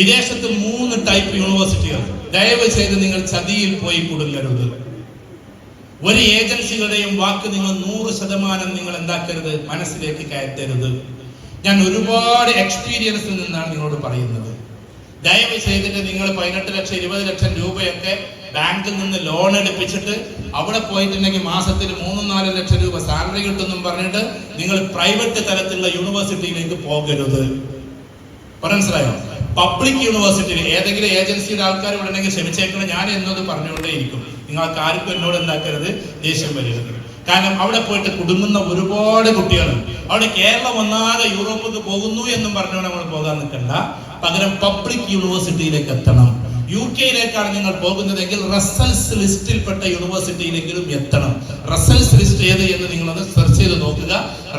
വിദേശത്ത് മൂന്ന് ടൈപ്പ് യൂണിവേഴ്സിറ്റികൾ ദയവ് ചെയ്ത് നിങ്ങൾ ചതിയിൽ പോയി കുടുങ്ങരുത്. ഒരു ഏജൻസികളുടെയും വാക്ക് നിങ്ങൾ നൂറ് ശതമാനം നിങ്ങൾ എന്താക്കരുത്? മനസ്സിലേക്ക് കയറ്റരുത്. ഞാൻ ഒരുപാട് എക്സ്പീരിയൻസിൽ നിന്നാണ് നിങ്ങളോട് പറയുന്നത്. ദയവ് ചെയ്തിട്ട് നിങ്ങൾ പതിനെട്ട് ലക്ഷം ഇരുപത് ലക്ഷം രൂപയൊക്കെ ബാങ്കിൽ നിന്ന് ലോൺ എടുപ്പിച്ചിട്ട് അവിടെ പോയിട്ടുണ്ടെങ്കിൽ മാസത്തിൽ മൂന്നും നാല് ലക്ഷം രൂപ സാലറി കിട്ടുമെന്നും പറഞ്ഞിട്ട് നിങ്ങൾ പ്രൈവറ്റ് തലത്തിലുള്ള യൂണിവേഴ്സിറ്റിയിലേക്ക് പോകരുത്. മനസ്സിലായോ? പബ്ലിക് യൂണിവേഴ്സിറ്റിയിൽ ഏതെങ്കിലും ഏജൻസിയുടെ ആൾക്കാർ ഉണ്ടെങ്കിൽ ക്ഷമിച്ചേക്കണം ഞാൻ എന്നത് പറഞ്ഞുകൊണ്ടേ ഇരിക്കും നിങ്ങൾക്ക് ആർക്കും എന്നോട് എന്താക്കരുത് ദേഷ്യം വരരുത്. കാരണം അവിടെ പോയിട്ട് കുടുങ്ങുന്ന ഒരുപാട് കുട്ടികളുണ്ട് അവിടെ കേരളം ഒന്നാകെ യൂറോപ്പിലേക്ക് പോകുന്നു എന്നും പറഞ്ഞുകൊണ്ട് നമ്മൾ പോകാൻ നിൽക്കണ്ട. പകരം പബ്ലിക് യൂണിവേഴ്സിറ്റിയിലേക്ക് എത്തണം. യു കെയിലേക്കാണ് നിങ്ങൾ പോകുന്നതെങ്കിൽ റസൽസ് ലിസ്റ്റിൽപ്പെട്ട യൂണിവേഴ്സിറ്റിയിലെങ്കിലും എത്തണം. റസൽസ് ലിസ്റ്റ് ഏത് എന്ന് നിങ്ങളൊന്ന് സെർച്ച് ചെയ്ത് നോക്കുക.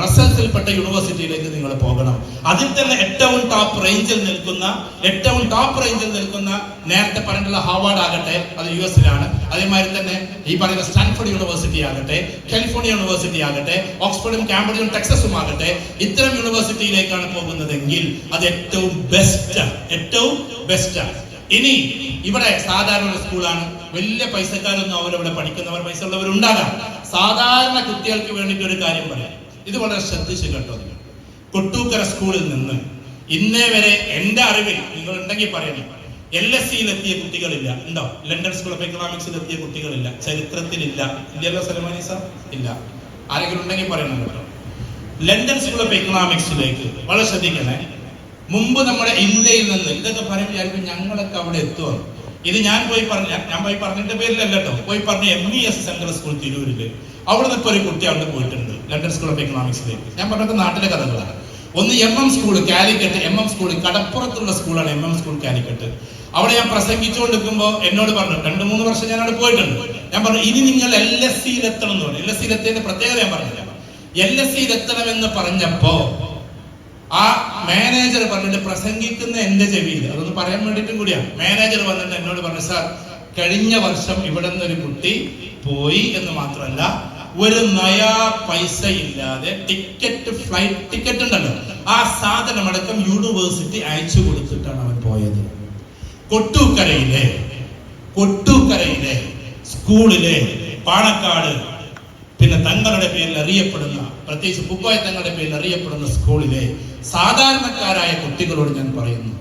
റസൽസിൽപ്പെട്ട യൂണിവേഴ്സിറ്റിയിലേക്ക് നിങ്ങൾ പോകണം. അതിൽ തന്നെ ഏറ്റവും ടോപ്പ് റേഞ്ചിൽ നിൽക്കുന്ന ഏറ്റവും ടോപ്പ് റേഞ്ചിൽ നിൽക്കുന്ന നേരത്തെ പറഞ്ഞിട്ടുള്ള ഹാവാർഡ് ആകട്ടെ അത് യു എസിലാണ് അതേമാതിരി തന്നെ ഈ പറയുന്ന സ്റ്റാൻഫോർഡ് യൂണിവേഴ്സിറ്റി ആകട്ടെ കാലിഫോർണിയ യൂണിവേഴ്സിറ്റി ആകട്ടെ ഓക്സ്ഫോർഡും കാംബ്രിഡ്ജും ടെക്സസും ആകട്ടെ ഇത്തരം യൂണിവേഴ്സിറ്റിയിലേക്കാണ് പോകുന്നതെങ്കിൽ അത് ഏറ്റവും ബെസ്റ്റ് ഏറ്റവും ബെസ്റ്റ് ഇനി ഇവിടെ സാധാരണ ഒരു സ്കൂളാണ്. വലിയ പൈസക്കാരൊന്നും അവരവിടെ പഠിക്കുന്നവർ പൈസ ഉള്ളവരുണ്ടാകാം. സാധാരണ കുട്ടികൾക്ക് വേണ്ടിയിട്ട് ഒരു കാര്യം പറയാം. ഇത് വളരെ ശ്രദ്ധിച്ച് കേട്ടോ. കൊട്ടൂക്കര സ്കൂളിൽ നിന്ന് ഇന്നേ വരെ എന്റെ അറിവിൽ നിങ്ങൾ ഉണ്ടെങ്കിൽ പറയണം. എൽ എസ് സിയിൽ എത്തിയ കുട്ടികളില്ല. ഉണ്ടോ? ലണ്ടൻ സ്കൂൾ ഓഫ് എക്കണോമിക്സിൽ എത്തിയ കുട്ടികളില്ല. ചരിത്രത്തിലില്ല. ഇല്ലല്ലോ സലമാനി സാർ ഇല്ല. ആരെങ്കിലും ഉണ്ടെങ്കിൽ പറയണം ലണ്ടൻ സ്കൂൾ ഓഫ് എക്കണോമിക്സിലേക്ക് വളരെ ശ്രദ്ധിക്കണേ. മുമ്പ് നമ്മുടെ ഇന്ത്യയിൽ നിന്ന് ഇതൊക്കെ പറയുമ്പോൾ വിചാരിക്കും ഞങ്ങളൊക്കെ അവിടെ എത്തുവാണ്. ഇത് ഞാൻ പോയി പറഞ്ഞ ഞാൻ പോയി പറഞ്ഞിട്ട് പേരിലല്ല കേട്ടോ. പോയി പറഞ്ഞ M E S central school തിരൂരിൽ. അവിടെ നിന്ന് ഇപ്പോൾ ഒരു കുട്ടി അവിടെ പോയിട്ടുണ്ട് ലണ്ടൻ സ്കൂൾ ഓഫ് എക്കണോമിക്സിലേക്ക് ഞാൻ പറഞ്ഞത് നാട്ടിലെ കഥകളാണ്. ഒന്ന് M M school Calicut M M school കടപ്പുറത്തുള്ള സ്കൂളാണ് എം എം സ്കൂൾ കാലിക്കറ്റ് അവിടെ ഞാൻ പ്രസംഗിച്ചുകൊണ്ടിരിക്കുമ്പോൾ എന്നോട് പറഞ്ഞു രണ്ട് മൂന്ന് വർഷം ഞാൻ അവിടെ പോയിട്ടുണ്ട്. ഞാൻ പറഞ്ഞു ഇനി നിങ്ങൾ എൽ എസ് സിയിൽ എത്തണം എന്ന് പറഞ്ഞു. എൽ എസ് സിയിൽ എത്തിയതിന്റെ പ്രത്യേകത ഞാൻ പറഞ്ഞില്ല. എൽ എസ് സിയിൽ എത്തണമെന്ന് പറഞ്ഞപ്പോ ആ മാനേജർ പറഞ്ഞിട്ട് പ്രസംഗിക്കുന്ന എന്റെ ചെവിയിൽ അതൊന്ന് പറയാൻ വേണ്ടിയിട്ടും കൂടിയാണ്. മാനേജർ വന്നിട്ട് എന്നോട് പറഞ്ഞു സാർ കഴിഞ്ഞ വർഷം ഇവിടെ നിന്നൊരു കുട്ടി പോയി എന്ന് മാത്രമല്ല ഒരു നയാ പൈസ ഇല്ലാതെ ടിക്കറ്റ് ഫ്ലൈറ്റ് ടിക്കറ്റ് ഉണ്ടല്ലോ ആ സാധനം അടക്കം യൂണിവേഴ്സിറ്റി അയച്ചു കൊടുത്തിട്ടാണ് അവൻ പോയത്. കൊട്ടൂക്കരയിലെ കൊട്ടൂക്കരയിലെ സ്കൂളിലെ പാണക്കാട് പിന്നെ തങ്ങളുടെ പേരിൽ അറിയപ്പെടുന്ന പ്രത്യേകിച്ച് കുപ്പായ തങ്ങളുടെ പേരിൽ അറിയപ്പെടുന്ന സ്കൂളിലെ സാധാരണക്കാരായ കുട്ടികളോട് ഞാൻ പറയുന്നു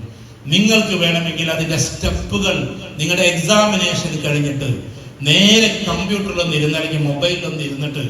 നിങ്ങൾക്ക് വേണമെങ്കിൽ അതിന്റെ സ്റ്റെപ്പുകൾ നിങ്ങളുടെ എക്സാമിനേഷൻ കഴിഞ്ഞിട്ട് നേരെ കമ്പ്യൂട്ടറിൽ ഒന്ന് ഇരുന്ന് അല്ലെങ്കിൽ മൊബൈലിൽ ഒന്ന് ഇരുന്നിട്ട്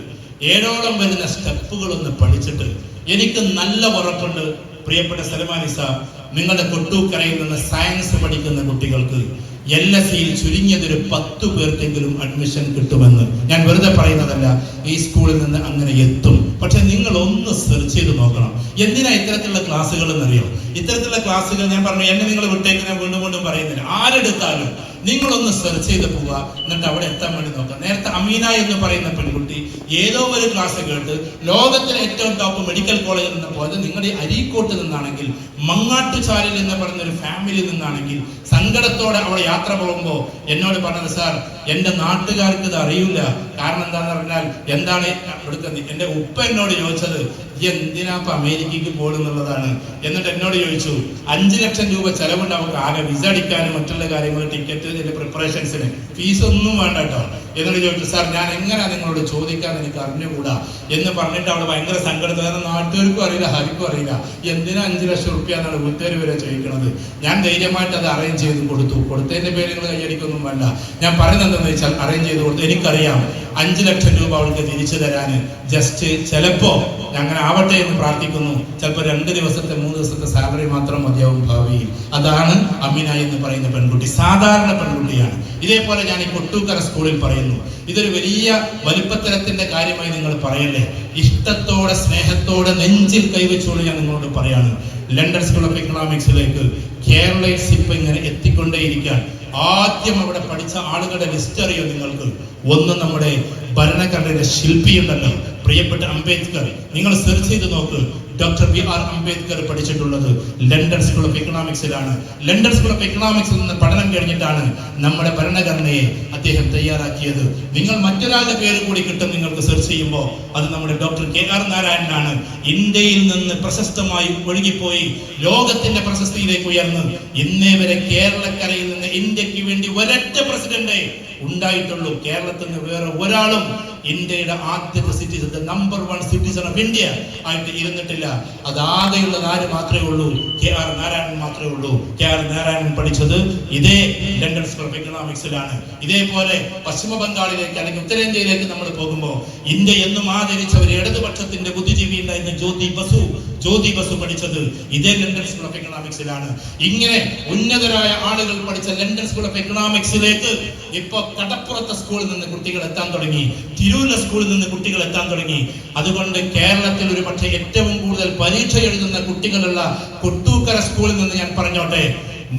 ഏഴോളം വരുന്ന സ്റ്റെപ്പുകളൊന്ന് പഠിച്ചിട്ട് എനിക്ക് നല്ല ഉറപ്പുണ്ട്. പ്രിയപ്പെട്ട സലമാനി സാർ നിങ്ങളുടെ കൊട്ടൂക്കരയിൽ നിന്ന് സയൻസ് പഠിക്കുന്ന കുട്ടികൾക്ക് എൽ എസ് സിയിൽ ചുരുങ്ങിയതൊരു പത്തു പേർക്കെങ്കിലും അഡ്മിഷൻ കിട്ടുമെന്ന്. ഞാൻ വെറുതെ പറയുന്നതല്ല ഈ സ്കൂളിൽ നിന്ന് അങ്ങനെ എത്തും. പക്ഷെ നിങ്ങൾ ഒന്ന് സെർച്ച് ചെയ്ത് നോക്കണം. എന്തിനാ ഇത്തരത്തിലുള്ള ക്ലാസ്സുകൾ എന്നറിയോ? ഇത്തരത്തിലുള്ള ക്ലാസ്സുകൾ ഞാൻ പറഞ്ഞു എന്നെ നിങ്ങൾ വിട്ടേക്ക് ഞാൻ വീണ്ടും വീണ്ടും പറയുന്നില്ല. ആരെടുത്താലും നിങ്ങളൊന്ന് സെർച്ച് ചെയ്ത് പോവുക എന്നിട്ട് അവിടെ എത്താൻ വേണ്ടി നോക്കാം നേരത്തെ അമീന എന്ന് പറയുന്ന പെൺകുട്ടി ഏതോ ഒരു ക്ലാസ് കേട്ട് ലോകത്തിലെ ഏറ്റവും ടോപ്പ് മെഡിക്കൽ കോളേജിൽ നിന്ന് പോയത് നിങ്ങളുടെ അരീക്കോട്ട് നിന്നാണെങ്കിൽ മങ്ങാട്ടുചാലിൽ എന്ന് ഒരു ഫാമിലി നിന്നാണെങ്കിൽ സങ്കടത്തോടെ അവിടെ യാത്ര പോകുമ്പോൾ എന്നോട് പറഞ്ഞത് സാർ എന്റെ നാട്ടുകാർക്ക് ഇത് അറിയില്ല. കാരണം എന്താണെന്ന് പറഞ്ഞാൽ എന്താണ് ഇവിടുത്തെ എന്റെ ഉപ്പ എന്നോട് ചോദിച്ചത് "ഈ എന്തിനാ ഇപ്പൊ അമേരിക്കക്ക് പോകുന്നുള്ളതാണ് എന്നിട്ട് എന്നോട് ചോദിച്ചു അഞ്ചു ലക്ഷം രൂപ ചെലവുണ്ട് അവർക്ക് ആകെ വിസ അടിക്കാനും മറ്റുള്ള കാര്യങ്ങൾ ടിക്കറ്റ് ഇതിന്റെ പ്രിപ്പറേഷൻസിന് ഫീസ് ഒന്നും വേണ്ട കേട്ടോ എന്നോട് ചോദിച്ചു സാർ ഞാൻ എങ്ങനെ നിങ്ങളോട് ചോദിക്കാൻ എനിക്ക് അറിഞ്ഞുകൂടാ? എന്ന് പറഞ്ഞിട്ട് അവിടെ ഭയങ്കര സങ്കടത്തിൽ കാരണം നാട്ടുകാർക്കും അറിയില്ല ഹരിക്കും അറിയില്ല. എന്തിനാ അഞ്ചു ലക്ഷം റുപ്യ എന്നാണ് വീട്ടുകാർ വരെ ചോദിക്കുന്നത് ഞാൻ ധൈര്യമായിട്ട് അത് അറേഞ്ച് ചെയ്ത് കൊടുത്തു. കൊടുത്തതിന്റെ പേര് നിങ്ങൾ കൈയടിക്കൊന്നും വേണ്ട. ഞാൻ പറയുന്നത് എന്താണെന്ന് വെച്ചാൽ അറേഞ്ച് ചെയ്ത് കൊടുത്തു എനിക്കറിയാം. അഞ്ചു ലക്ഷം രൂപ അവൾക്ക് തിരിച്ചു തരാൻ ജസ്റ്റ് ചിലപ്പോ അങ്ങനെ ആവട്ടെ എന്ന് പ്രാർത്ഥിക്കുന്നു. ചിലപ്പോൾ രണ്ട് ദിവസത്തെ മൂന്ന് ദിവസത്തെ സാലറി മാത്രം മതിയാവും ഭാവിയിൽ. അതാണ് അമിന എന്ന് പറയുന്ന പെൺകുട്ടി. സാധാരണ പെൺകുട്ടിയാണ്. ഇതേപോലെ ഞാൻ ഈ കൊട്ടൂക്കര സ്കൂളിൽ പറയുന്നു. ഇതൊരു വലിയ വലിപ്പത്തരത്തിന്റെ കാര്യമായി നിങ്ങൾ പറയല്ലേ? ഇഷ്ടത്തോടെ സ്നേഹത്തോടെ നെഞ്ചിൽ കൈവച്ചുകൊണ്ട് ഞാൻ നിങ്ങളോട് പറയാണ്. ലണ്ടൻ സ്കൂൾ ഓഫ് എക്കണോമിക്സിലേക്ക് കേരളയിൽ ഇപ്പൊ ഇങ്ങനെ എത്തിക്കൊണ്ടേയിരിക്കാൻ ആദ്യം അവിടെ പഠിച്ച ആളുകളുടെ ലിസ്റ്റ് അറിയോ നിങ്ങൾക്ക്? ഒന്ന് നമ്മുടെ ഭരണഘടനയുടെ ശില്പിയുണ്ടല്ലോ. പ്രിയപ്പെട്ട അംബേദ്കർ നിങ്ങൾ സെർച്ച് ചെയ്ത് നോക്ക്. ഡോക്ടർ ബി ആർ അംബേദ്കർ പഠിച്ചിട്ടുള്ളത്. ലണ്ടൻ സ്കൂൾ ഓഫ് എക്കണോമിക്സിലാണ് ലണ്ടൻ സ്കൂൾ ഓഫ് എക്കണോമിക്സിൽ നിന്ന് പഠനം കഴിഞ്ഞിട്ടാണ് നമ്മുടെ ഭരണഘടനയെ അദ്ദേഹം തയ്യാറാക്കിയത്. നിങ്ങൾ മറ്റൊരാളുടെ പേര് കൂടി കിട്ടും നിങ്ങൾക്ക് സെർച്ച് ചെയ്യുമ്പോൾ അത് നമ്മുടെ ഡോക്ടർ കെ ആർ നാരായണനാണ് ഇന്ത്യയിൽ നിന്ന് പ്രശസ്തമായി ഒഴുകിപ്പോയി ലോകത്തിന്റെ പ്രശസ്തിയിലേക്ക് ഉയർന്ന്. ഇന്നേ വരെ കേരളക്കരയിൽ നിന്ന് ഇന്ത്യയ്ക്ക് വേണ്ടി ഒരൊറ്റ പ്രസിഡന്റ് ഉണ്ടായിട്ടുള്ളൂ. കേരളത്തിൽ നിന്ന് വേറെ ഒരാളും ഇന്ത്യയുടെ ആദ്യത്തെ citizen number one citizen of India ആയിട്ട് ഇരുന്നിട്ടില്ല. അതാകെയുള്ളത് ആര് മാത്രമേ ഉള്ളൂ. കെ ആർ നാരായണൻ മാത്രമേ ഉള്ളൂ. കെ ആർ നാരായണൻ പഠിച്ചത് ഇതേ ലണ്ടൻ സ്കൂൾ ഓഫ് എക്കണോമിക്സിലാണ് ഇതേപോലെ പശ്ചിമ ബംഗാളിലേക്ക് അല്ലെങ്കിൽ ഉത്തരേന്ത്യയിലേക്ക് നമ്മൾ പോകുമ്പോൾ ഇന്ത്യ എന്നും ആദരിച്ച ഒരു ഇടതുപക്ഷത്തിന്റെ ബുദ്ധിജീവി ഉണ്ടായിരുന്ന ജ്യോതി ബസു ജ്യോതി ബസു പഠിച്ചത് ഇതേ ലണ്ടൻ സ്കൂൾ ഓഫ് എക്കണോമിക്സിലാണ് ഇങ്ങനെ ഉന്നതരായ ആളുകൾ പഠിച്ച ലണ്ടൻ സ്കൂൾ ഓഫ് എക്കണോമിക്സിലേക്ക് ഇപ്പൊ കടപ്പുറത്തെ സ്കൂളിൽ നിന്ന് കുട്ടികൾ എത്താൻ തുടങ്ങി. തിരൂരിലെ സ്കൂളിൽ നിന്ന് കുട്ടികൾ എത്താൻ തുടങ്ങി. അതുകൊണ്ട് കേരളത്തിൽ ഒരു പക്ഷേ ഏറ്റവും കൂടുതൽ പരീക്ഷ എഴുതുന്ന കുട്ടികളുള്ള കൊട്ടൂക്കര സ്കൂളിൽ നിന്ന് ഞാൻ പറഞ്ഞോട്ടെ.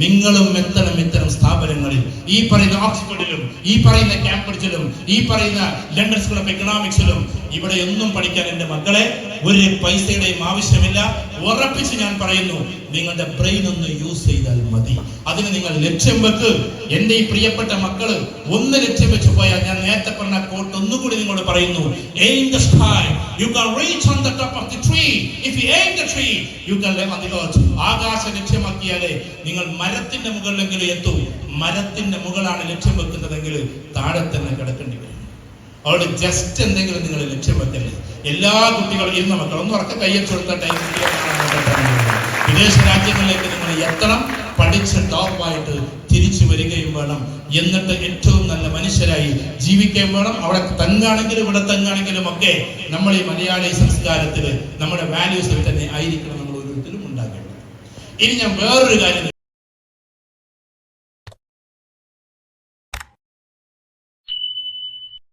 നിങ്ങളും എത്തണം ഇത്തരം സ്ഥാപനങ്ങളിൽ. ഈ പറയുന്ന ഓക്സ്ഫോർഡിലും ഈ പറയുന്ന കാംബ്രിഡ്ജിലും ഈ പറയുന്ന ലണ്ടൻ സ്കൂൾ ഓഫ് എക്കണോമിക്സിലും ഇവിടെ ഒന്നും പഠിക്കാൻ എന്റെ മക്കളെ ഒരു പൈസയുടെയും ആവശ്യമില്ല. ഉറപ്പിച്ച് ഞാൻ പറയുന്നു നിങ്ങളുടെ ബ്രെയിൻ ഒന്ന് യൂസ് അതിന് നിങ്ങൾ ലക്ഷ്യം വെക്ക്. എന്റെ ഈ പ്രിയപ്പെട്ട മക്കൾ ഒന്ന് ലക്ഷ്യം വെച്ച് പോയാൽ ഞാൻ നേരത്തെ പറഞ്ഞ കോട്ട് ഒന്നുകൂടി നിങ്ങളോട് പറയുന്നു. Aim the sky you can reach on the top of the tree if you aim the tree you can live on the earth. ആകാശ ലക്ഷ്യമാക്കിയാലേ നിങ്ങൾ മരത്തിന്റെ മുകളിലെങ്കിലും എത്തൂ. മരത്തിന്റെ മുകളാണ് ലക്ഷ്യം വെക്കുന്നതെങ്കിൽ താഴെ തന്നെ കിടക്കേണ്ടി വരും. അവിടെ ജസ്റ്റ് എന്തെങ്കിലും നിങ്ങൾ ലക്ഷ്യം വെക്കല്ലേ. എല്ലാ കുട്ടികളും ഇരുന്ന മക്കൾ ഒന്ന് ഉറക്കം കയ്യച്ചു കൊടുത്ത ടൈം വിദേശ രാജ്യങ്ങളിലേക്ക് നിങ്ങൾ എത്തണം പഠിച്ച് ടോപ്പായിട്ട് തിരിച്ചു വരികയും വേണം. എന്നിട്ട് ഏറ്റവും നല്ല മനുഷ്യരായി ജീവിക്കുകയും വേണം. അവിടെ തങ്ങാണെങ്കിലും ഇവിടെ തങ്ങാണെങ്കിലും ഒക്കെ നമ്മൾ ഈ മലയാളി സംസ്കാരത്തിൽ നമ്മുടെ വാല്യൂസിൽ തന്നെ ആയിരിക്കണം നമ്മൾ ഓരോരുത്തരും ഉണ്ടാകേണ്ടത്. ഇനി ഞാൻ വേറൊരു കാര്യം